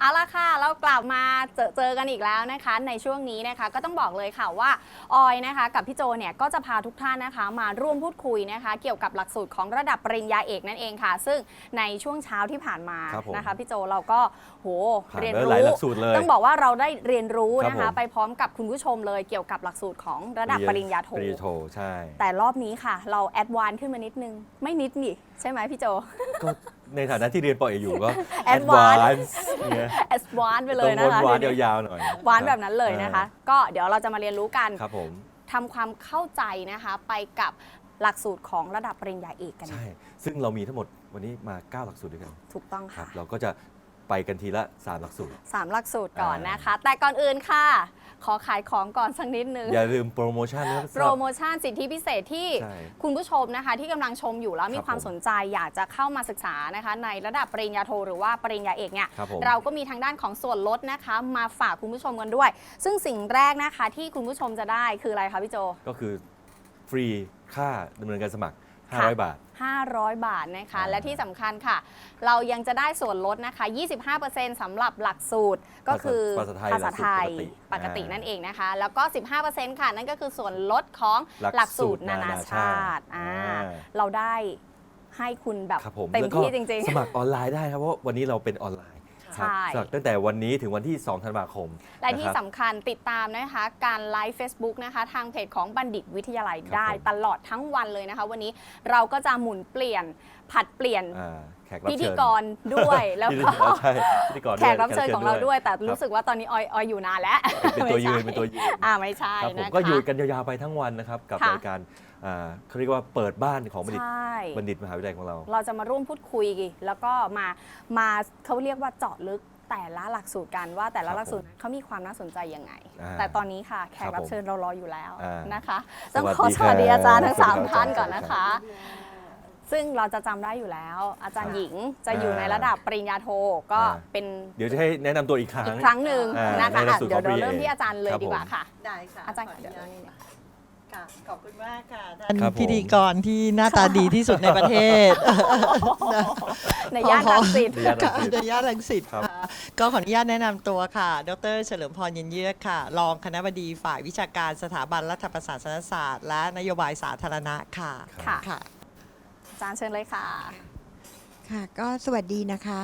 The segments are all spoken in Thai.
เอาละค่ะ เรากลับมาเจอเจอกันอีกแล้วนะคะ ในช่วงนี้นะคะก็ต้องบอกเลยค่ะว่าออยนะคะ กับพี่โจเนี่ยก็จะพาทุกท่านนะคะ มาร่วมพูดคุยนะคะ เกี่ยวกับหลักสูตรของระดับปริญญาเอกนั่นเองค่ะ ซึ่งในช่วงเช้าที่ผ่านมาครับผมนะคะพี่โจเราก็โหผ่านเรียนไปรู้หลายหลักสูตรเลยต้องบอกว่าเราได้เรียนรู้นะครัคะ บผม ไปพร้อมกับคุณผู้ชมเลยเกี่ยวกับหลักสูตรของระดับปริญญาโท ปริญญาโทใช่ แต่รอบนี้ค่ะ เราแอดวานซ์ขึ้นมานิดนึง ไม่นิดนี่ใช่ไหมพี่โจ ก็ ในฐานะที่เรียนปอเอกอยู่ก็ Advance Advance เนี่ยแอดวานซ์ไปเลต้อยงนะคะหวานเดี๋ยวๆยาวๆหน่อยหวานแบบนั้นเลยนะคะ ก็เดี๋ยวเราจะมาเรียนรู้กันครับผม ทำความเข้าใจนะคะ ไปกับหลักสูตรของระดับปริญญาเอกกันใช่ ซึ่งเรามีทั้งหมดวันนี้มา 9 หลักสูตรด้วยกันถูกต้องครัค่ะบ เราก็จะไปกันทีละ 3 หลักสูตร สามหลักสูตรก่อนอ่านนะคะ แต่ก่อนอื่นค่ะ ขอขายของก่อนสักนิดนึง อย่าลืมโปรโมชั่นนะครับโปรโมชั่นสิทธิพิเศษที่ใช่ คุณผู้ชมนะคะ ที่กำลังชมอยู่แล้วมีครับความผมสนใจอยากจะเข้ามาศึกษานะคะ ในระดับปริญญาโทหรือว่าปริญญาเอกเนี่ยครับผม เราก็มีทางด้านของส่วนลดนะคะ มาฝากคุณผู้ชมกันด้วย ซึ่งสิ่งแรกนะคะที่คุณผู้ชมจะได้คืออะไรคะพี่โจ ก็คือฟรีค่าดำเนินการสมัครค่ะ 500 บาท 500 บาทนะคะ อ่าและที่สำคัญค่ะ เรายังจะได้ส่วนลดนะคะ 25%สำหรับหลักสูตรก็คือภาษาไทยภาษาไทยหลักสูตรปปกกติติอ่านั่นั่นเองนะคะ แล้วก็ 15%ค่ะ นั่นก็คือส่วนลดของหหลัลักกสูสูตตรรนานานานาชาชาติติอ่าอ่า เราได้ให้คุณแบบครับผมเต็มแล้วก็ที่จริง สมัครออนไลน์ได้ครับเพราะวันนี้เราเป็นออนไลน์ ครับใช่สมัครตั้งแต่วันนี้ถึงวันที่ 2 ธันวาคมๆและที่นะครับ สำคัญติดตามนะคะ การไลฟ์ Facebook นะคะ ทางเพจของบัณฑิตวิทยาลัยครับได้ผม ตลอดทั้งวันเลยนะคะ วันนี้เราก็จะหมุนเปลี่ยนผัดเปลี่ยนอ่าแขกรับพิเชิญธีกรด้วย แล้วพิธีก็กรใช่พิธีกรด้วยแขกรับเชิญของเราด้วย แต่คบรู้สึกว่าตอนนี้ออยออยอยู่นานแล้วเป็นตัวยืนไม่ใช่เป็นตัวยืน อ่าไม่ใช่ครับผมนะคะ ก็อยู่กันยาวๆไปทั้งวันนะครับ กับค่ะรายการ อ่าเขาเรียกว่าเปิดบ้านของบัณฑิตใช่ บัณฑิตมหาวิทยาลัยของเรา เราจะมาร่วมพูดคุย แล้วก็มามาเขาเรียกว่าเจาะลึกแต่ละหลักสูตรกันว่าแต่ละครับหลักสูตรนั้นเขามีความน่าสนใจยังไง อ่าแต่ตอนนี้ค่ะแขกครับรับผมเชิญเรารออยู่แล้วอ่านนะคะสต้องวัสขอดีสวัสดีครับอาจารย์ทั้งสวัสาสมดีครับท่านก่อนสวัสดีนะครัคะบซึ่งเราจะจำได้อยู่แล้ว อาจารย์หญิงจะอยู่อ่าในระดับปริญญาโทก็อ่า เป็นเดี๋ยวจะให้แนะนำตัวอีกครั้ง อีกครั้งหนึ่งอ่านนะคะในหลักอะสูตรเดี๋ยวของเราเริ่ม PA ที่อาจารย์เลยครับดีกว่าผม ค่ะ ได้ค่ะอาจารย์ขออเดี๋ยวนุญาตนี่เนี่ย ค่ะขอบคุณมากค่ะครัท่าบนผม พิธีกรที่หน้าตาดีที่สุดในประเทศ ในย่านรังสิตในย่านรังสิตในย่านรังสิตครับ ค่ะก็ขออนุญาตแนะนำตัวค่ะ ดรเฉลิมพรเย็นเยือกค่ะ รองคณบดีฝ่ายวิชาการสถาบันรัฐประศาสนศาสตร์ และนโยบายสาธารณะค่ะ ค่ะค่ะอาจารย์เชิญเลยค่ะ ค่ะก็สวัสดีนะคะ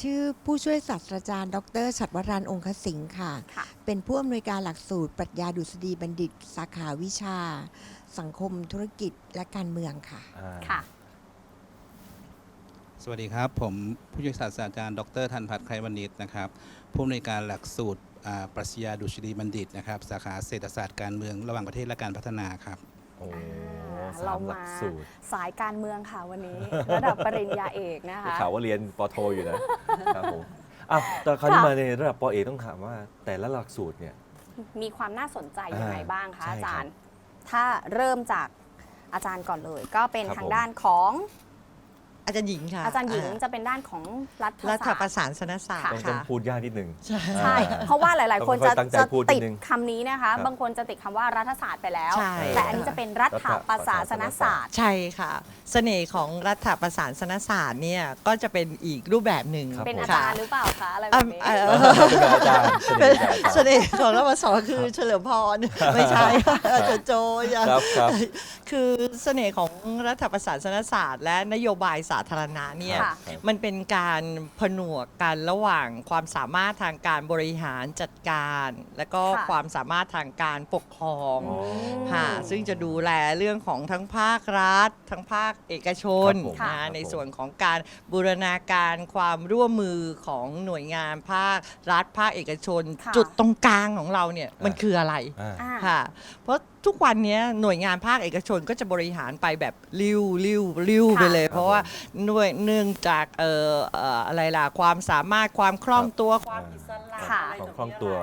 ชื่อผู้ช่วยศาสตราจารย์ ดรชัดวรันองคสิงค์ค่ะ ค่ะ เป็นผู้อำนวยการหลักสูตรปรัชญาดุษฎีบัณฑิต สาขาวิชา สังคมธุรกิจและการเมืองค่ะ อ่าค่ะ สวัสดีครับ ผมผู้ช่วยศาสตราจารย์ดรธันพัฒน์ไครวณิชนะครับผู้อำนวยการหลักสูตรอ่าปรัชญาดุษฎีบัณฑิตนะครับ สาขาเศรษฐศาสตร์การเมืองระหว่างประเทศและการพัฒนาครับ โอ้ เราสามหลัมากสูตรสายการเมืองค่ะวันนี้ ระดับปริญญาเอกนะได้คะ ข่าวว่าเรียนปอโทอยู่นะครับผมอะแต่คราวนี้ค่ะ มาในระดับปอเอกต้องถามว่า แต่ละหลักสูตรเนี่ย มีความน่าสนใจยังไงอ่าบ้างคะใช่อาจารย์ครับถ้าเริ่มจากอาจารย์ก่อนเลย ก็เป็นครับทางผม ด้านของ อาจารย์หญิงค่ะอาจารย์หญิงจะเป็นด้านของรัฐรัฐศาสตประร์ สานสนศาสตค่ะร์ต้องต้องค่ะพูดยากนิดนึงใช่ใช่อ่าเพราะว่าหลาย ๆ คนต้องค่จะอยๆตั้งใจจะพูดนิติดดนึงคำนี้นะคะ ครับบางคนจะติดคำว่ารัฐศาสตร์ไปแล้ว ใช่ แต่อันนี้จะเป็นรัฐประศาสนศาสตร์ ใช่ค่ะ เสน่ห์ของรัฐประสานสนศาสตร์เนี่ยก็จะเป็นอีกรูปแบบหนึ่งครับ เป็นผมอาจารย์หรือเปล่าคะอะไรแบอะบนี้เอ่อเป็นแบบอาจารย์เป็นแบบอาจารย์ เสน่ห์ของรัฐประสานคือเฉลิมพรไม่ใช่อาจารย์โจอย่าครับครับ คือเสน่ห์ของรัฐประศาสนศาสตร์และนโยบายสาธารณะเนี่ยค่ะมันเป็นการผนวกกันระหว่างความสามารถทางการบริหารจัดการ และก็ค่ะ ความสามารถทางการปกครองอ๋อ ค่ะซึ่งจะดูแลเรื่องของทั้งภาครัฐ ทั้งภาคเอกชนครับผมนะค่ะในส่วนของการบูรณาการความร่วมมือของหน่วยงานภาครัฐภาคเอกชน ค่ะ จุดตรงกลางของเราเนี่ยมันคืออะไร อ่าอ่าค่ะ เพราะทุกวันเนี้ยหน่วยงานภาคเอกชนก็จะบริหารไปแบบริ้วริ้วริ้วค่ะไปเลยครับเพราะว่าหน่วยเนื่องจากเอ่อเอ่ออะไรล่ะความสามารถความคล่องตัวความอ่าอิสระค่ะ อะไรของคล่องตัว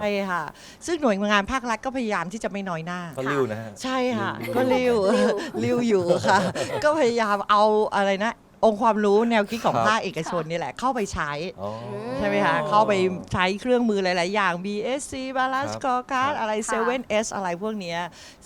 ใช่ค่ะ ซึ่งหน่วยงานภาครัฐก็พยายามที่จะไม่น้อยหน้า ก็ริ้วนะฮะ ใช่ค่ะริ้วก็ริ้วริ้วริ้วอยู่ค่ะ ก็พยายามเอาอะไรนะ องค์ความรู้แนวคิดของครับ ภาคเอกชนนี่แหละเข้าไปใช้ อ๋อ ใช่ไหมคะ เข้าไปใช้เครื่องมือหลาย ๆ อย่าง BSC Balance ครับ Scorecard ครับอะไร ค่ะ 7S อะไรพวกเนี้ย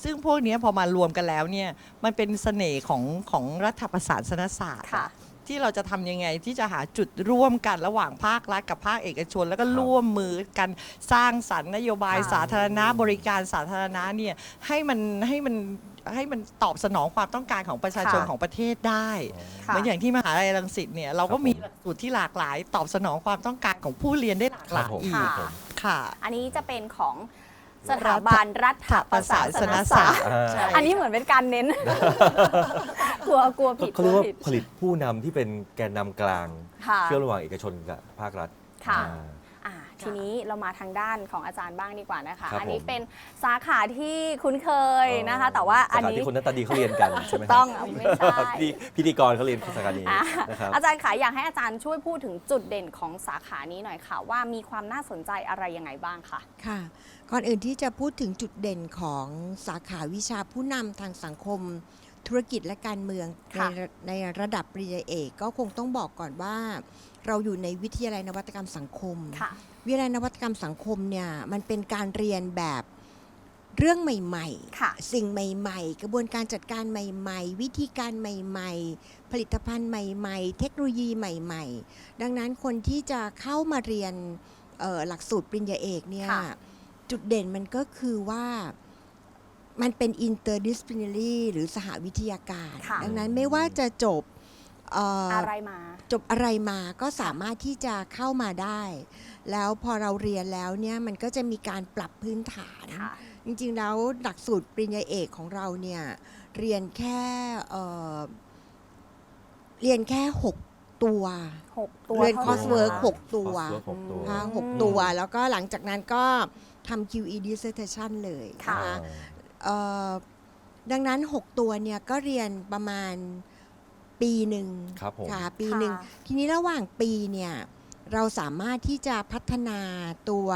ซึ่งพวกเนี้ยพอมารวมกันแล้วเนี่ย มันเป็นเสน่ห์ของของรัฐประศาสนศาสตร์ค่ะ อะที่เราจะทำยังไงที่จะหาจุดร่วมกันระหว่างภาครัฐกับภาคเอกชน แล้วก็ครับ ร่วมมือกันสร้างสรรค์นโยบายค่ะ สาธารณะบริการสาธารณะเนี่ยให้มันให้มัน ให้มันตอบสนองความต้องการของประชาชนค่ะ ของประเทศได้ค่ะเหมือนอย่างที่มหาลัยรังสิตเนี่ยเราก็ครับผมมีหลักสูตรที่หลากหลาย ตอบสนองความต้องการของผู้เรียนได้หลากหลายครับผมอีค่ะกค่ะ อันนี้จะเป็นของสถาบันรัฐประศาสนศาสตร์ อ่าใช่ อันนี้เหมือนเป็นการเน้น กลัวกลัวผิดเขากเรีลัยวกว่าผิดผลิตผู้นำที่เป็นแกนนำกลาง ค่ะ เชื่อมระหว่างเอกชนกับภาครัฐค่ะ อ่าอ่า ทีนี้เรามาทางด้านของอาจารย์บ้างดีกว่านะคะ ครับอันนี้ผม เป็นสาขาที่คุ้นเคยนะคะ แต่ว่าอันสาขานี้ที่คนหน้าตาดีเขาเรียนกันใช่ไหมถูคกรับต้องเอาไม่ใช่พิธีพิธีกรเขาเรียนสาขานี้อะนะครับอาจารย์คะอยากให้อาจารย์ช่วยพูดถึงจุดเด่นของสาขานี้หน่อยค่ะ ว่ามีความน่าสนใจอะไรยังไงบ้างคะ ค่ะก่อนอื่นที่จะพูดถึงจุดเด่นของสาขาวิชาผู้นำทางสังคม ธุรกิจและการเมืองในค่ะระในระดับปริญญาเอกก็คงต้องบอกก่อนว่า เราอยู่ในวิทยาลัยนวัตกรรมสังคม ค่ะวิทยาลัยนวัตกรรมสังคมเนี่ยมันเป็นการเรียนแบบเรื่องใหม่ค่ะสิ่งใหม่ ๆ กระบวนการจัดการใหม่ ๆ วิธีการใหม่ ๆ ผลิตภัณฑ์ใหม่ ๆ เทคโนโลยีใหม่ ๆ ดังนั้นคนที่จะเข้ามาเรียนเอ่อหลักสูตรปริญญาเอกเนี่ยค่ะ จุดเด่นมันก็คือว่ามันเป็น interdisciplinary หรือสหวิทยาการ ค่ะ ดังนั้นไม่ว่าจะจบ เอ่อออะไรมา จบอะไรมาก็สามารถที่จะเข้ามาได้ แล้วพอเราเรียนแล้วเนี่ยมันก็จะมีการปรับพื้นฐาน ค่ะ จริงๆแล้วหลักสูตรปริญญาเอกของเราเนี่ยเรียนแค่เอ่อเรียนแค่ 6 ตัว หกตัวเรียนท่าคอร์สเวิร์กนั้นหกตัว Coursework หกตัว นะคะหกอืมตัวแล้วก็หลังจากนั้นก็ทำ QE dissertation เลยค่ะนะคะเอ่อดังนั้น 6 ตัวเนี่ยก็เรียนประมาณ ปีหนึ่งครับผม ค่ะปีหนึ่ง ค่ะทีนี้ระหว่างปีเนี่ยเราสามารถที่จะพัฒนาตัว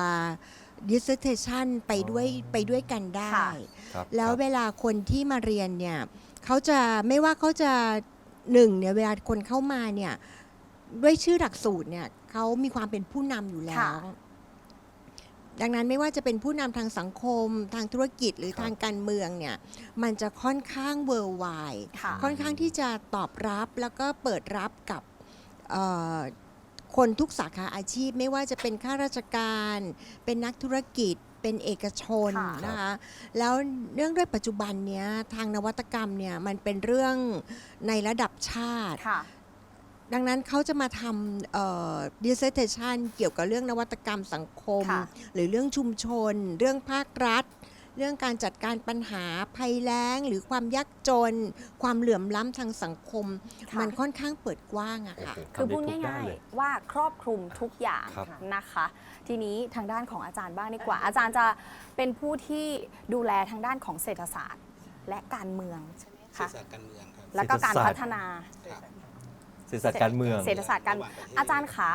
dissertation ไปด้วยอ๋อไปด้วยกันได้ ค่ะ ครับแล้วครับ เวลาคนที่มาเรียนเนี่ยเขาจะไม่ว่าเขาจะหนึ่งเนี่ยเวลาคนเข้ามาเนี่ยด้วยชื่อหลักสูตรเนี่ยเขามีความเป็นผู้นำอยู่แล้ค่ะ ว ดังนั้นไม่ว่าจะเป็นผู้นำทางสังคม ทางธุรกิจหรือครับทางการเมืองเนี่ยมันจะค่อนข้างเวอร์ไวค่ะค่อนข้างที่จะตอบรับแล้วก็เปิดรับกับเอ่อคนทุกสาขาอาชีพ ไม่ว่าจะเป็นข้าราชการ เป็นนักธุรกิจเป็นเอกชนค่ะนะคะแล้วเนื่องด้วยปัจจุบันเนี้ยทางนวัตกรรมเนี่ยมันเป็นเรื่องในระดับชาติค่ะ ดังนั้นเขาจะมาทำเอ่อ dissertation เกี่ยวกับเรื่องนวัตกรรมสังคม ค่ะ หรือเรื่องชุมชน เรื่องภาครัฐ เรื่องการจัดการปัญหาภัยแล้ง หรือความยากจน ความเหลื่อมล้ำทางสังคม ค่ะ มันค่อนข้างเปิดกว้างอะโอ้ค่ะโหคือทำได้พูดทุกง่ายนเลยๆ ว่าครอบคลุมทุกอย่างครับ นะคะ ทีนี้ทางด้านของอาจารย์บ้างดีกว่า อาจารย์จะเป็นผู้ที่ดูแลทางด้านของเศรษฐศาสตร์ และการเมืองใช่ไหมเศรษคะฐศาสตร์การเมืองครับ แล้วก็การพัฒนา ครับเศรษฐศาสตร์การเมือง เศรษฐศาสตร์การระหว่างประเทศอาจารย์คะ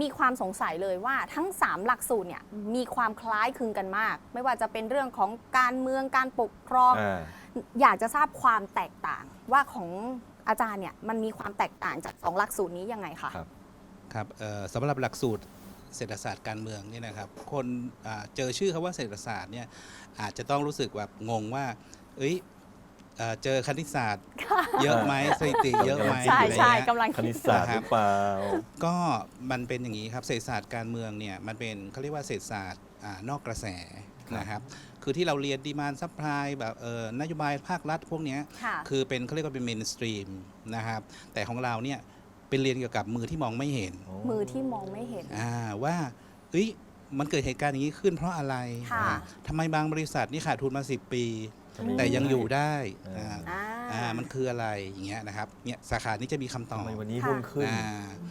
มีความสงสัยเลยว่าทั้ง 3 หลักสูตรเนี่ยมีความคล้ายคลึงกันมาก ไม่ว่าจะเป็นเรื่องของการเมืองการปกครอง อ่า อยากจะทราบความแตกต่างว่าของอาจารย์เนี่ยมันมีความแตกต่างจากสองหลักสูตรนี้ยังไงคะ ครับ ครับเอ่อสำหรับหลักสูตรเศรษฐศาสตร์การเมืองเนี่ยนะครับคนอ่าเจอชื่อคาว่าเศรษฐศาสตร์เนี่ยอาจจะต้องรู้สึกแบบงงว่า เอ้ย เอ่อเจอคณิตศาสตร์ เยอะไหมสถิติเยอะไหมใช่อะไรใช่เงี้ย กำลังคณิตศาสตร์หรือเปล่า ก็มันเป็นอย่างนี้ครับเศรษฐศาสตร์การเมืองเนี่ยมันเป็นเขาเรียกว่าเศรษฐศาสตร์อานอกกระแสครับนะครับคือที่เราเรียนดีมานซัพพลายแบบเออนโยบายภาครัฐพวกเนี้ยค่ะ คือเป็นเขาเรียกว่าเป็นเมนสตรีมนะครับแต่ของเราเนี่ยเป็นเรียนเกี่ยวกับมือที่มองไม่เห็นมือที่มองไม่เห็น อ่าว่าเอ้ยมันเกิดเหตุการณ์อย่างนี้ขึ้นเพราะอะไรค่ะ อ่าทำไมบางบริษัทนี่ขาดทุนมา 10 ปีทำไม แต่ยังอยู่ได้อ่าอ่าอ่าอ่ามันคืออะไรอย่างเงี้ยนะครับเนี่ยสาขานี้จะมีคำตอทำบไมวันนี้ค่ะหุ้นขึ้น อ่า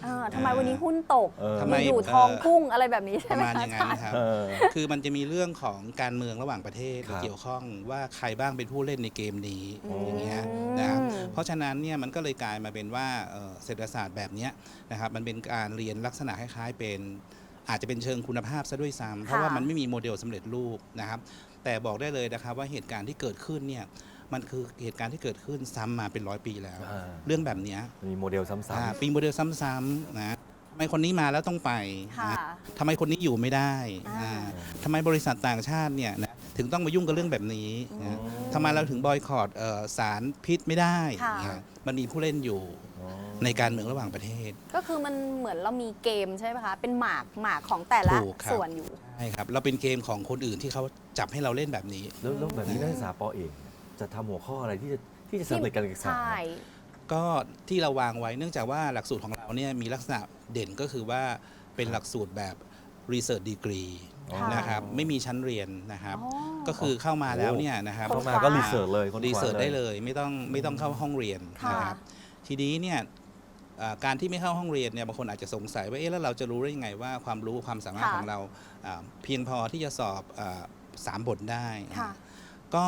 เออทำไมวันนี้หุ้นตกเออ ทำไมอยู่เอ่อทองพุ่งอะไรแบบนี้ปใช่ระไหมมาณคะอย่างนั้นนะครับ เออ คือมันจะมีเรื่องของการเมืองระหว่างประเทศครับ เกี่ยวข้องว่าใครบ้างเป็นผู้เล่นในเกมนี้อืม อย่างเงี้ยนะครับเพราะฉะนั้นเนี่ยมันก็เลยกลายมาเป็นว่าเอ่อเศรษฐศาสตร์แบบเนี้ยนะครับมันเป็นการเรียนลักษณะคล้ายๆเป็น อาจจะเป็นเชิงคุณภาพซะด้วยซ้ำเพราะว่ามันไม่มีโมเดลสำเร็จรูปนะครับ แต่บอกได้เลยนะครับว่าเหตุการณ์ที่เกิดขึ้นเนี่ยมันคือเหตุการณ์ที่เกิดขึ้นซ้ำมาเป็นร้อยปีแล้ว อ่า เรื่องแบบเนี้ยมีโมเดลซ้อ่าำปีโมเดลซ้ำๆนะทำไมคนนี้มาแล้วต้องไปค่ะ นะทำไมคนนี้อยู่ไม่ได้อ่าอ่า ทำไมบริษัทต่างชาติเนี่ยนะถึงต้องมายุ่งกับเรื่องแบบนี้นะอืมทำไมเราถึงบอยคอรดสารพิษไม่ได้ค่ะนะมันมีผู้เล่นอยู่อ๋อ ในการเมืองระหว่างประเทศ ก็คือมันเหมือนเรามีเกมใช่ไหมคะ เป็นหมากหมากของแต่ละถูกครับ ส่วนอยู่ ใช่ครับเราเป็นเกมของคนอื่นที่เขาจับให้เราเล่นแบบนี้ แล้วแล้วแบบนี้นักศึกษาปอเอกเนี่ยจะทำหัวข้ออะไรที่จะที่จะสำเร็จการศึกษา ใช่ ก็ที่เราวางไว้เนื่องจากว่าหลักสูตรของเราเนี่ยมีลักษณะเด่นก็คือว่าเป็นหลักสูตรแบบ research degree อ๋อ นะครับไม่มีชั้นเรียนนะครับ อ๋อ ก็คือเข้ามาแล้วเนี่ยนะครับคนเข้ามาคว้าก็รีเสิร์ชเลยคนรีคว้าเสิร์ชได้เลยไม่ต้องไม่ต้องเข้าห้องเรียนค่ะ นะครับ ทีนี้เนี่ยอ่าการที่ไม่เข้าห้องเรียนเนี่ยบางคนอาจจะสงสัยว่าเอ๊ะแล้วเราจะรู้ได้ยังไงว่าความรู้ความสามารถค่ะของเราอ่าเพียงพอที่จะสอบอาสามบทได้ค่ะก็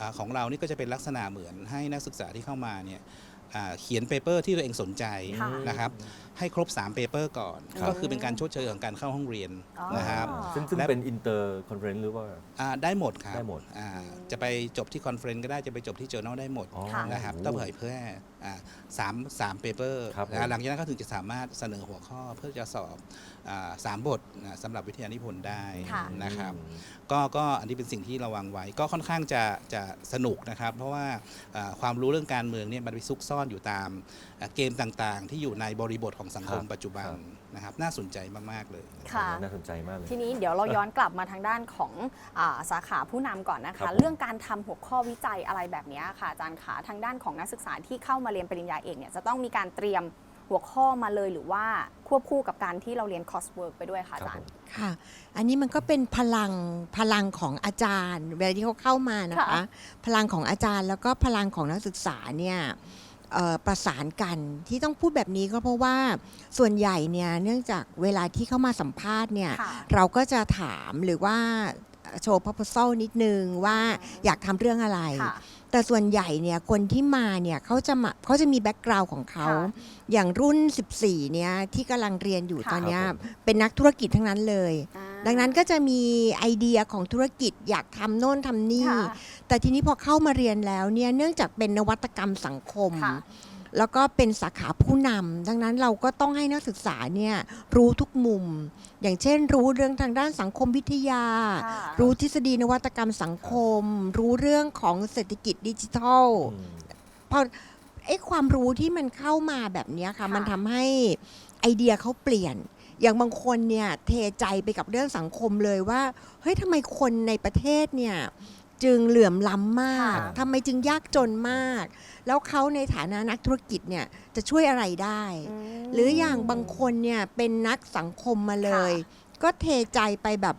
อ่าของเรานี่ก็จะเป็นลักษณะเหมือนให้นักศึกษาที่เข้ามาเนี่ย อ่าเขียนเปเปอร์ที่ตัวเองสนใจค่ะนะครับให้ครบ3เปเปอร์ก่อน ครับ ก็คือเป็นการชดเชยของการเข้าห้องเรียนอ๋อ นะครับซึ่งซึ่งและเป็นอินเตอร์คอนเฟรนซ์หรือว่าอ่าได้หมดครับได้หมด อ่าจะไปจบที่คอนเฟรนซ์ก็ได้จะไปจบที่ journal ได้หมด อ๋อ ค่ะ นะครับโอ้ต้องเผยแพร่อ่าสามสามเปเปอร์ครับผมหลังจากนั้นก็ถึงจะสามารถเสนอหัวข้อเพื่อจะสอบ อาสามบทนะสำหรับวิทยานิพนธ์ได้ค่ะนะครับอืมก็ก็อันนี้เป็นสิ่งที่ระวังไว้ ก็ค่อนข้างจะจะสนุกนะครับ เพราะว่าอ่าความรู้เรื่องการเมืองเนี่ยมันไปซุกซ่อนอยู่ตามอ่าเกมต่างๆ ที่อยู่ในบริบทของสังคมครับ ปัจจุบันครับนะครับน่าสนใจมากๆเลย ค่ะ น่าสนใจมากเลย ทีนี้เดี๋ยวเราย้อนกลับมาทางด้านของอาสาขาผู้นำก่อนนะครัคะ บผม เรื่องการทำหัวข้อวิจัยอะไรแบบนี้ค่ะอาจารย์ขาทางด้านของนักศึกษาที่เข้ามาเรียนปริญญาเอกเนี่ยจะต้องมีการเตรียม หัวข้อมาเลยหรือว่าควบคู่กับการที่เราเรียนคอร์สเวิร์กไปด้วยค่ะอาครับจารผย์มค่ะ อันนี้มันก็เป็นพลังพลังของอาจารย์เวลาที่เขาเข้ามานะคะ ค่ะ พลังของอาจารย์แล้วก็พลังของนักศึกษาเนี่ยเอ่อประสานกันที่ต้องพูดแบบนี้ก็เพราะว่าส่วนใหญ่เนี่ยเนื่องจากเวลาที่เข้ามาสัมภาษณ์เนี่ย ค่ะ เราก็จะถามหรือว่าโชว์ proposal นิดนึงว่าอยากทำเรื่องอะไร ค่ะ แต่ส่วนใหญ่เนี่ยคนที่มาเนี่ยเขาจะมาเขาจะมีแบ็กกราวน์ของเขาค่ะอย่างรุ่น 14เนี่ยที่กำลังเรียนอยู่ค่ะ ตอนเนี้ยครับผม เป็นนักธุรกิจทั้งนั้นเลย อ่า ดังนั้นก็จะมีไอเดียของธุรกิจอยากทำโน่นทำนี่ ค่ะแต่ทีนี้พอเข้ามาเรียนแล้วเนี่ยเนื่องจากเป็นนวัตกรรมสังคม ค่ะ แล้วก็เป็นสาขาผู้นำดังนั้นเราก็ต้องให้นักศึกษาเนี่ยรู้ทุกมุม อย่างเช่น รู้เรื่องทางด้านสังคมวิทยาค่ะรู้ทฤษฎีนวัตกรรมสังคม รู้เรื่องของเศรษฐกิจดิจิทัลอืมพอไอ้ความรู้ที่มันเข้ามาแบบเนี้ยค่ะค่ะ มันทำให้ไอเดียเขาเปลี่ยน อย่างบางคนเนี่ยเทใจไปกับเรื่องสังคมเลยว่าเฮ้ยทำไมคนในประเทศเนี่ยจึงเหลื่อมล้ำมากค่ะทำไมจึงยากจนมาก แล้วเขาในฐานะนักธุรกิจเนี่ยจะช่วยอะไรได้มหรืออย่างบางคนเนี่ยเป็นนักสังคมมาเลย ก็เทใจไปแบบ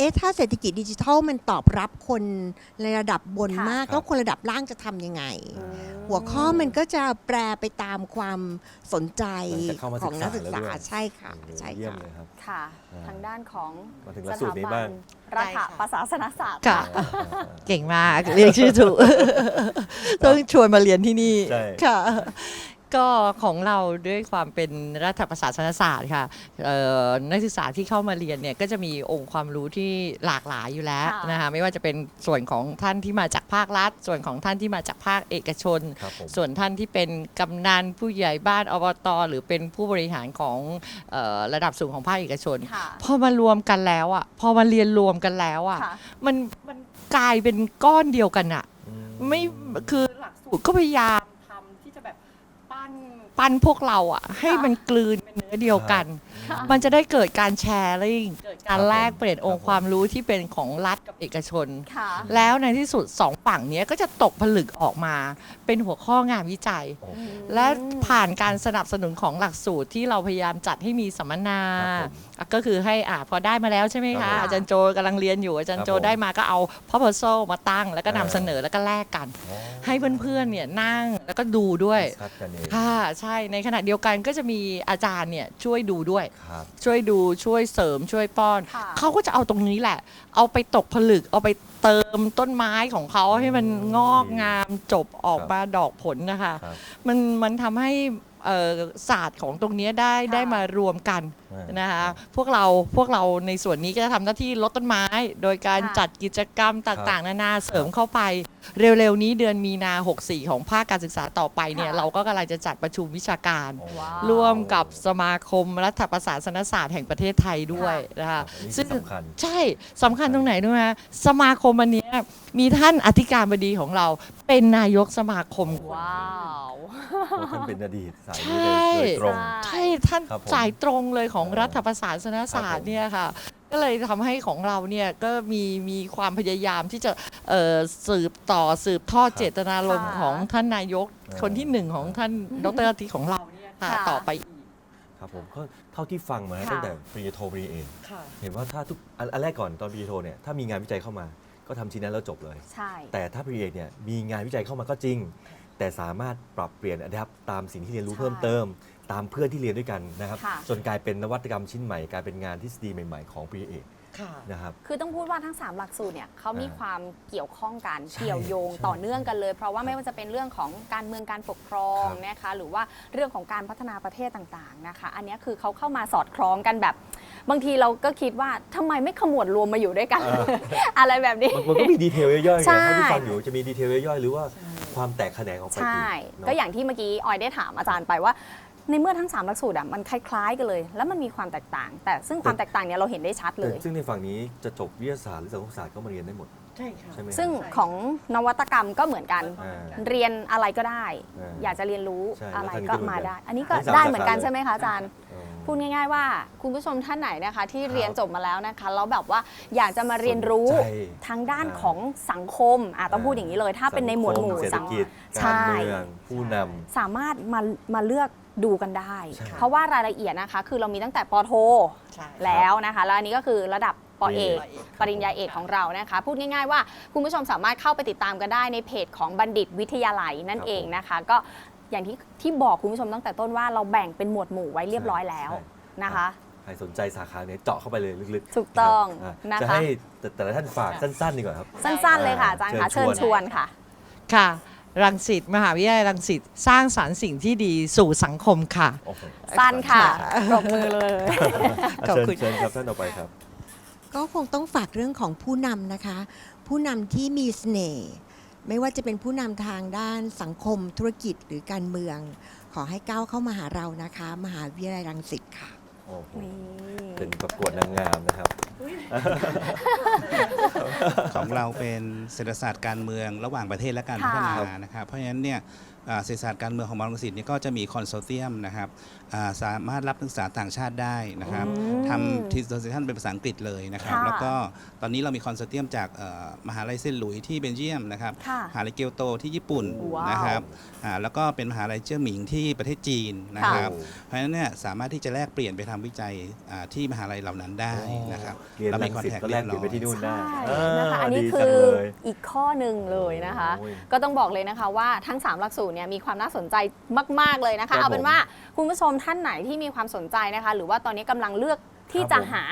เอ๊ะถ้าเศรษฐกิจดิจิทัลมันตอบรับคนในระดับบนค่ะ มากครับแล้วคนระดับล่างจะทำยังไงอืมหัวข้อมันก็จะแปรไปตามความสนใจมันจะเข้ามาของนักศึกษาศึกษาแล้วด้วย ใช่ค่ะโอ้โหใช่เยี่ยมค่ะ เลยครับ ค่ะ อ่าทางด้านของมาถึงหลักสูตรนี้บ้าง รัฐได้ค่ะประศาสนศาสตร์ ค่ะอ่าอ่าอ่าเก่งมาก เรียกชื่อถูก ต้องชวนมาเรียนที่นี่ ใช่ ค่ะ ก็ของเราด้วยความเป็นรัฐประศาสนศาสตร์ค่ะเอ่อนักศึกษาที่เข้ามาเรียนเนี่ยก็จะมีองค์ความรู้ที่หลากหลายอยู่แล้วค่ะนะคะไม่ว่าจะเป็นส่วนของท่านที่มาจากภาครัฐ ส่วนของท่านที่มาจากภาคเอกชนครับผมส่วนท่านที่เป็นกำนันผู้ใหญ่บ้านอบตหรือเป็นผู้บริหารของเออระดับสูงของภาคเอกชนค่ะพอมารวมกันแล้วอะพอมาเรียนรวมกันแล้วอะค่ะมันมันกลายเป็นก้อนเดียวกันอะอืไม่คือหลักสูตรก็พยายามทำที่จะแบบปั้น ปั้นพวกเราอะ ให้มันกลืนเป็นเนื้อเดียวกันค่ะ มันจะได้เกิดการแชร์ลิงเกิดการครับผมแลกเปลี่ยนองครับค์ผมความรู้ที่เป็นของรัฐกับเอกชน ค่ะ แล้วในที่สุดสองฝั่งเนี้ยก็จะตกผลึกออกมา เป็นหัวข้องานวิจัยโอ้และผ่านการสนับสนุนของหลักสูตรที่เราพยายามจัดให้มีสัมมนาครับผมอะก็คือให้อ่าพอได้มาแล้วใช่ไหมครัคะบผมอาจารย์โจกำลังเรียนอยู่อาจารย์โจครับผมได้มาก็เอา proposal มาตั้ง แล้วก็นำอ่า เสนอแล้วก็แลกกันอ๋อให้เพื่อนๆเนี่ยนั่งแล้วก็ดูด้วยชัดกันเอง ค่ะ ใช่ในขณะเดียวกันก็จะมีอาจารย์เนี่ยช่วยดูด้วยครับ ช่วยดูช่วยเสริมช่วยป้อน ค่ะ เขาก็จะเอาตรงนี้แหละ เอาไปตกผลึก เอาไปเติมต้นไม้ของเขาให้มันงอกงามจบออกครับมาดอกผลนะคะ ครับ มันมันทำให้เอ่อศาสตร์ของตรงเนี้ยได้ค่ะได้มารวมกันอ่า นนะคะพวกเราพวกเราในส่วนนี้ก็จะทำหน้าที่ลดต้นไม้ โดยการค่ะจัดกิจกรรมต่างๆ นานาเสริมเข้าไป เร็วๆนี้เดือนมีนา 64 ของภาคการศึกษาต่อไปเนี่ยค่ะ เราก็กำลังจะจัดประชุมวิชาการโอ้ว้าว ร่วมกับสมาคมรัฐประศาสนศาสตร์แห่งประเทศไทยด้วยนะครัคะบอันนี้ซึ่งสำคัญ ใช่สำคัญตรงไหนด้วยนะสมาคมอันเนี้ยมีท่านอธิการบดีของเราเป็นนายกสมาคม ว้าว เพราะท่านเป็นอดีตสายใช่นี้เลยโดยตรงใช่ท่านครับผม สายตรงเลยของเออรัฐประศาสนศาสตครับผมร์เนี่ยค่ะก็เลยทำให้ของเราเนี่ยก็มีมีความพยายามที่จะเอ่อสืบต่อสืบทอดครับเจตนารมณ์ค่ะของท่านนายกเออคนที่หนึ่งของท่านดรอาทิตย์ของเราเนี่ยค่ะค่ะต่อไปอีกครับผมก็เท่าที่ฟังมาค่ะตั้งแต่ปริญญาโทปริญญาเอกค่ะเห็นว่าถ้าทุกอันอันแรกก่อนตอนปริญญาโทเนี่ยถ้ามีงานวิจัยเข้ามาก็ทำชิ้นนั้นแล้วจบเลยใช่แต่ถ้าปริญญาเอกเนี่ยมีงานวิจัยเข้ามาก็จริง แต่สามารถปรับเปลี่ยนอัดแอปตามสิ่งที่เรียนรู้ใช่เพิ่มเติม ตามเพื่อนที่เรียนด้วยกันนะครับ ค่ะ จนกลายเป็นนวัตกรรมชิ้นใหม่กลายเป็นงานทฤษฎีใหม่ๆของปริญญาเอกค่ะ นะครับ คือต้องพูดว่าทั้ง 3 หลักสูตรเนี่ยเขามีอ่าความเกี่ยวข้องกันใช่เกี่ยวโยงใช่ต่อเนื่องกันเลย เพราะว่าไม่ว่าจะเป็นเรื่องของการเมืองการปกครองครับนะคะหรือว่าเรื่องของการพัฒนาประเทศต่างๆนะคะ อันเนี้ยคือเขาเข้ามาสอดคล้องกันแบบ บางทีเราก็คิดว่าทำไมไม่ขมวดรวมมาอยู่ด้วยกันอะไรแบบนี้ มันมันก็มีดีเทลย่อยๆใช่ไงเท่าที่ฟังอยู่จะมีดีเทลย่อยๆหรือว่าความแตกแขนงออกไปอีกใช่ เนะ ก็อย่างที่เมื่อกี้ออยได้ถามอาจารย์ไปว่า ในเมื่อทั้ง 3 หลักสูตรอะมันคล้ายๆกันเลย แล้วมันมีความแตกต่าง แต่ซึ่งความแตกต่างเนี่ยเราเห็นได้ชัดเลแต่ย ซึ่งในฝั่งนี้จะจบวิทยาศาสตร์หรือสังคมศาสตร์ก็มาเรียนได้หมดใช่ค่ะ ใช่ไหมซึ่งครับของนวัตกรรมก็เหมือนกัน อ่า เรียนอะไรก็ได้ อ่าอยากจะเรียนรู้ใช่อะไรแล้วทางนี้ก็ก็เหมือนมากันได้ อันนี้ก็ทั้งสามได้เหมือนกันสาขาเลยใช่ไหมคะอาจารย์เออพูดง่ายๆว่าคุณผู้ชมท่านไหนนะคะ ที่ครับเรียนจบมาแล้วนะคะแล้วแบบว่าอยากจะมาเรียนรู้สนใจทางด้านอ่าของสังคมอะต้องพูดอย่างนี้เลย ถ้าเป็นในหมวดหมู่เศรษฐสังกิจใช่การเมืองผู้นำ สามารถมามาเลือก ดูกันได้ ใช่ เพราะว่ารายละเอียดนะคะ คือเรามีตั้งแต่ปโท ใช่ แล้วนะคะแล้วอันนี้ก็คือระดับปเอกปเอก ปริญญาเอกของเรานะคะ พูดง่ายๆว่าคุณผู้ชมสามารถเข้าไปติดตามกันได้ในเพจของบัณฑิตวิทยาลัยนั่นครับ เองนะคะ ก็อย่างที่ที่บอกคุณผู้ชมตั้งแต่ต้นว่าเราแบ่งเป็นหมวดหมู่ไว้เรียบร้อยแล้วใช่นะคะ ใครสนใจสาขาเนี้ยเจาะเข้าไปเลยลึกๆถูกต้องครับนะคะ จะให้แต่แต่ละท่านฝากสั้นๆดีกว่าครับ สั้นๆเลยค่ะอาจารย์ค่ะเชิเชิญญชชววนนค่ะ ค่ะ รังสิตมหาวิทยาลัยรังสิตสร้างสรรค์สิ่งที่ดีสู่สังคมค่ะ โอ้โหสั้นค่ะปรบมือเลย ขอบเชิญคุณ เชิญครับท่านต่อไปครับ ก็คงต้องฝากเรื่องของผู้นำนะคะ ผู้นำที่มีเสน่ห์ไม่ว่าจะเป็นผู้นำทางด้านสังคมธุรกิจหรือการเมือง ขอให้ก้าวเข้ามาหาเรานะคะ มหาวิทยาลัยรังสิตค่ะ โอ้โหนี่เป็นประกวดนางงามนะครับ ของเราเป็นเศรษฐศาสตร์การเมืองระหว่างประเทศและการค่ะพัฒนานะครับเพราะฉะนั้นเนี่ยอ่าเศรษฐศาสตร์การเมืองของมอลังสิตเนี่ยก็จะมีคอนโซเทียมนะครับ อ่าสามารถรับนักศึกษาต่างชาติได้นะครับอืมทำทิสโซเซชันเป็นภาษาอังกฤษเลยนะครับ ค่ะแล้วก็ตอนนี้เรามีคอนโซเทียมจากเอ่อมหาลัยเซนต์หลุยส์ที่เบลเยียมนะครับค่ะมหาลัยเกียวโตที่ญี่ปุ่นว้าวนะครับอ่าแล้วก็เป็นมหาลัยเจิ้อหมิงที่ประเทศจีนนะครับค่ะเพราะฉะนั้นเนี่ยสามารถที่จะแลกเปลี่ยนไปทำวิจัยอ่าที่มหาลัยเหล่านั้นได้นะครับเรียนเรารัมีงคอนสิตแทคก็แลเรีกยบเปลี่ยนไปที่นู่นได้ใช่นะคะอันนี้ดีคืจังอเลย อีกข้อหนึ่งเลยนะคะ โอ้ยก็ต้องบอกเลยนะคะว่าทั้ง 3 หลักสูตรเนี่ยมีความน่าสนใจมาก ๆ เลยนะครัคะบเอาเป็นผมว่าคุณผู้ชมท่านไหนที่มีความสนใจนะคะ หรือว่าตอนนี้กำลังเลือกที่ครับจะผมหา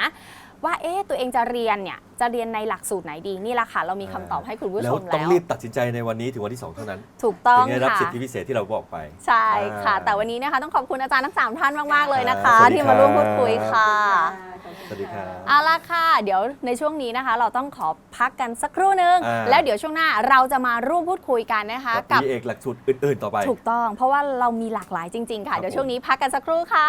ว่าเอ๊ะตัวเองจะเรียนเนี่ยจะเรียนในหลักสูตรไหนดีนี่แหละค่ะเรามีคำตอบให้คุณผู้แล้ชวมต้องแล้วรีบตัดสินใจในวันนี้ถึงวันที่ 2 เท่านั้นถูกต้องถึงจะได้รับค่ะ สิทธิพิเศษที่เราบอกไป ใช่ค่ะ อ่าแต่วันนี้นะคะต้องขอบคุณอาจารย์ทั้งสามท่านมาก ๆ เลยนะคะครับสวัสดีที่มาร่วมพูดคุยครับ ค่ะ สวัสดีครับ เอาละค่ะ เดี๋ยวในช่วงนี้นะคะ เราต้องขอพักกันสักครู่หนึง อ่า แล้วเดี๋ยวช่วงหน้าเราจะมาร่วมพูดคุยกันนะคะกับปีเอกหลักสูตรอื่น ๆ ต่อไป ถูกต้อง เพราะว่าเรามีหลากหลายจริง ๆครัค่ะบเดี๋ยวผมช่วงนี้พักกันสักครู่ค่ะ